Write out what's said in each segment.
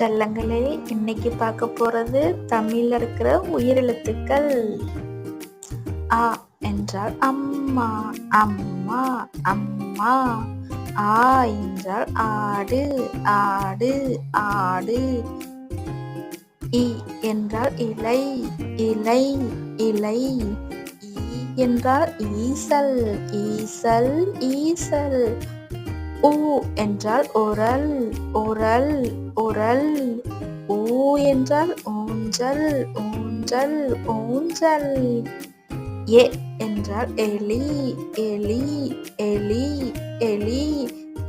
செல்லங்களே இன்னைக்கு பார்க்க போறது தமிழ்ல இருக்கிற உயிரெழுத்துக்கள். ஆ என்றால் அம்மா அம்மா அம்மா. ஆ என்றால் ஆடு ஆடு ஆடு. இ என்றால் இலை இலை இலை. ஈ என்றால் ஈசல் ஈசல் ஈசல். ஊ என்றால் உரல் உரல் உரல் ஊ என்றால் ஊஞ்சல் ஊஞ்சல் ஊஞ்சல். ஏ என்றால் எலி எலி எலி எலி.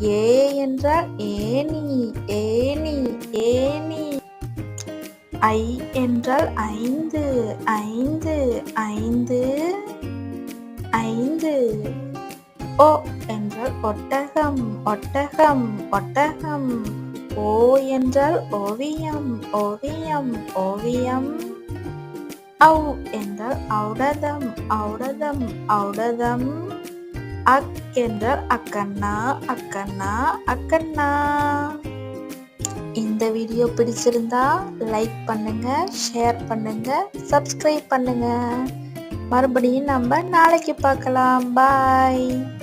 ஏ என்றால் ஏனி ஏனி ஏனி ஐ என்றால் ஐந்து ஐந்து ஐந்து ஐந்து. ஓ என்றால் ஒட்டகம் ஒட்டகம் ஒட்டகம். ஓ என்றால் ஓவியம் ஓவியம் ஓவியம். ஔ என்றால் ஔடதம் ஔடதம் ஔடதம். அக் என்றால் அக்கண்ணா அக்கண்ணா அக்கண்ணா. இந்த வீடியோ பிடிச்சிருந்தா லைக் பண்ணுங்க ஷேர் பண்ணுங்க சப்ஸ்கிரைப் பண்ணுங்க. மறுபடியும் நம்ம நாளைக்கு பார்க்கலாம். பாய்.